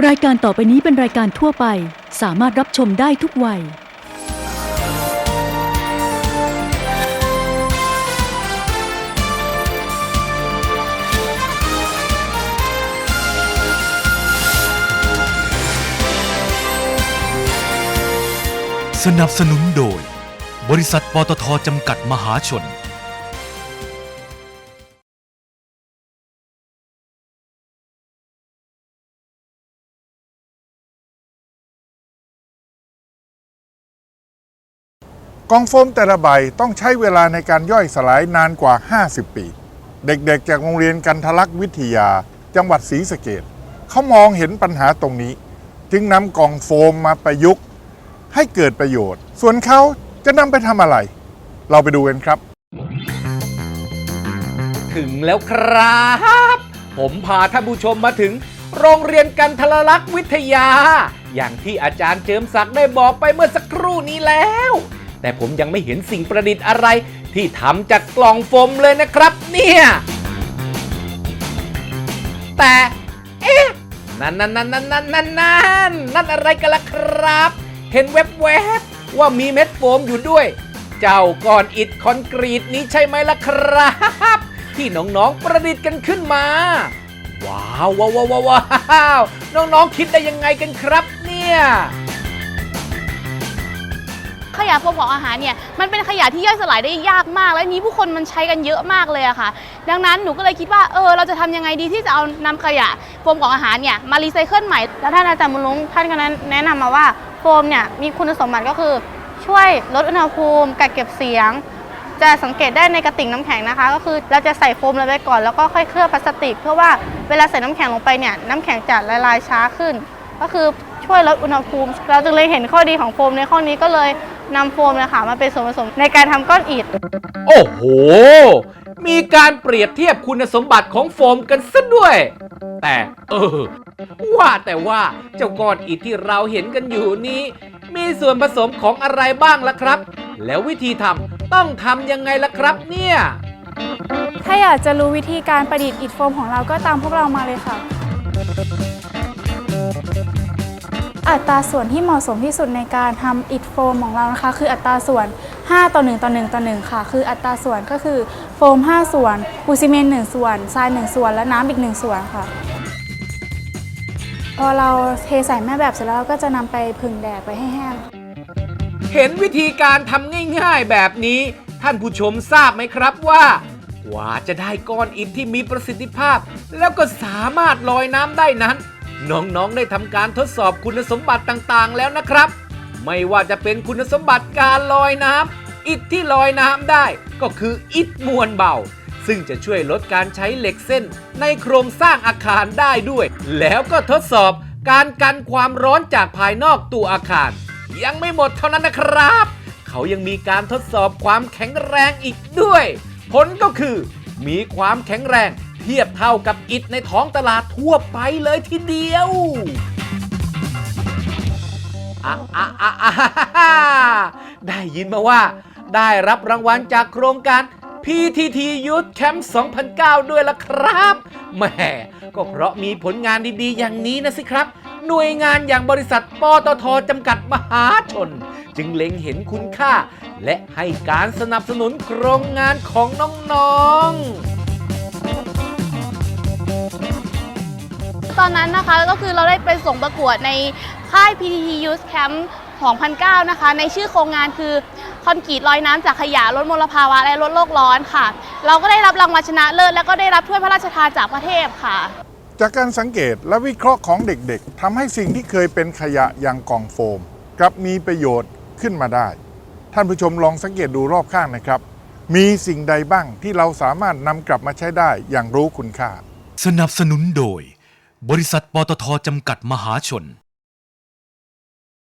รายการต่อไปนี้เป็นรายการทั่วไป สามารถรับชมได้ทุกวัย สนับสนุนโดย บริษัทปตทจำกัดมหาชน กองโฟมแต่ละใบต้องใช้เวลาในการย่อยสลายนานกว่า 50 ปี เด็กๆ จากโรงเรียนกันทลักษ์วิทยา จังหวัดศรีสะเกดเขามองเห็นปัญหาตรงนี้ จึงนำกองโฟมมาประยุกต์ให้เกิดประโยชน์ ส่วนเขาจะนำไปทำอะไร เราไปดูกันครับ ถึงแล้วครับ ผมพาท่านผู้ชมมาถึง โรงเรียนกันทรลักษณ์วิทยา อย่างที่อาจารย์เจิมศักดิ์ได้บอกไปเมื่อสักครู่นี้แล้ว แต่ผมยังไม่เห็นสิ่งประดิษฐ์อะไร ที่ทำจากกล่องโฟมเลยนะครับเนี่ยแต่เอ๊ะนั่นนั่นนั่นนั่นนั่นนั่นนั่นนั่นอะไรกันล่ะครับ เห็นแวบๆว่ามีเม็ดโฟมอยู่ด้วย เจ้าก้อนอิฐคอนกรีตนี้ใช่ไหมล่ะครับ ที่น้องๆประดิษฐ์กันขึ้นมา ว้าวว้าวว้าวว้าวน้องๆคิดได้ยังไงกันครับเนี่ย ขยะโฟมของอาหารเนี่ยมันเป็นขยะที่ย่อยสลายได้ยากมาก และนี้ผู้คนมันใช้กันเยอะมากเลยอะค่ะ ดังนั้นหนูก็เลยคิดว่าเออเราจะทำยังไงดีที่จะเอานำขยะโฟมของอาหารเนี่ยมารีไซเคิลใหม่แล้วท่านอาจารย์บุญลุงท่านก็แนะนำมาว่าโฟมเนี่ยมีคุณสมบัติก็คือช่วยลดอุณหภูมิกักเก็บเสียง จะสังเกตได้ในกระติ่งน้ำแข็งนะคะ ก็คือเราจะใส่โฟมลงไปก่อนแล้วก็ค่อยเคลือบพลาสติก เพื่อว่าเวลาใส่น้ำแข็งลงไปเนี่ยน้ำแข็งจะละลายช้าขึ้น ก็คือช่วยลดอุณหภูมิ เราจึงเลยเห็นข้อดีของโฟมในข้อนี้ก็เลย นำโฟมนะคะมาเป็นส่วนผสมในการทำก้อนอิฐ โอ้โห มีการเปรียบเทียบคุณสมบัติของโฟมกันซะด้วย แต่เออ ว่าแต่ว่าเจ้าก้อนอิฐที่เราเห็นกันอยู่นี้ มีส่วนผสมของอะไรบ้างล่ะครับ แล้ววิธีทำต้องทำยังไงล่ะครับเนี่ย ถ้าอยากจะรู้วิธีการประดิษฐ์อิฐโฟมของเราก็ตามพวกเรามาเลยค่ะ อัตราส่วนที่เหมาะสมที่สุดในการทำอิฐโฟมของเรานะคะ คืออัตราส่วน 5 ต่อ 1 ต่อ 1 ต่อ 1 ค่ะ คืออัตราส่วนก็คือโฟม 5 ส่วนปูซีเมนต์1ส่วนทราย 1 ส่วน และน้ำอีก 1 ส่วนค่ะ พอเราเทใส่แม่แบบเสร็จแล้วก็จะนำไปผึ่งแดดไปให้แห้ง เห็นวิธีการทำง่ายๆแบบนี้ ท่านผู้ชมทราบไหมครับว่ากว่าจะได้ก้อนอิฐที่มีประสิทธิภาพ แล้วก็สามารถลอยน้ำได้นั้น น้องๆได้ทำการทดสอบคุณสมบัติต่างๆ แล้วนะครับ ไม่ว่าจะเป็นคุณสมบัติการลอยน้ำอิฐที่ลอยน้ำได้ ก็คืออิฐมวลเบา ซึ่งจะช่วยลดการใช้เหล็กเส้น ในโครงสร้างอาคารได้ด้วย แล้วก็ทดสอบการกันความร้อนจากภายนอกตัวอาคาร ยังไม่หมดเท่านั้นนะครับ เขายังมีการทดสอบความแข็งแรงอีกด้วย ผลก็คือ มีความแข็งแรง เทียบเท่ากับอิฐในท้องตลาดทั่วไปเลยทีเดียวอะอะอะอะฮ่าได้ยินมาว่า ได้รับรางวัลจากโครงการ PTT Youth Camp 2009 ด้วยล่ะครับแหมก็เพราะมีผลงานดีๆ อย่างนี้นะสิครับ หน่วยงานอย่างบริษัทปตทจำกัดมหาชน จึงเล็งเห็นคุณค่า และให้การสนับสนุนโครงงานของน้องๆ อนนั้นนะคะก็คือเราได้ไปส่งประกวดในค่าย PTT Youth Camp 2009 นะคะ ในชื่อโครงงานคือคอนกรีตลอยน้ำจากขยะลดมลภาวะและลดโลกร้อนค่ะ เราก็ได้รับรางวัลชนะเลิศและก็ได้รับถ้วยพระราชทานจากพระเทพค่ะ จากการสังเกตและวิเคราะห์ของเด็กๆทำให้สิ่งที่เคยเป็นขยะอย่างกล่องโฟม กลับมีประโยชน์ขึ้นมาได้ ท่านผู้ชมลองสังเกตดูรอบข้างนะครับ มีสิ่งใดบ้างที่เราสามารถนำกลับมาใช้ได้อย่างรู้คุณค่า สนับสนุนโดย บริษัทปตทจำกัดมหาชน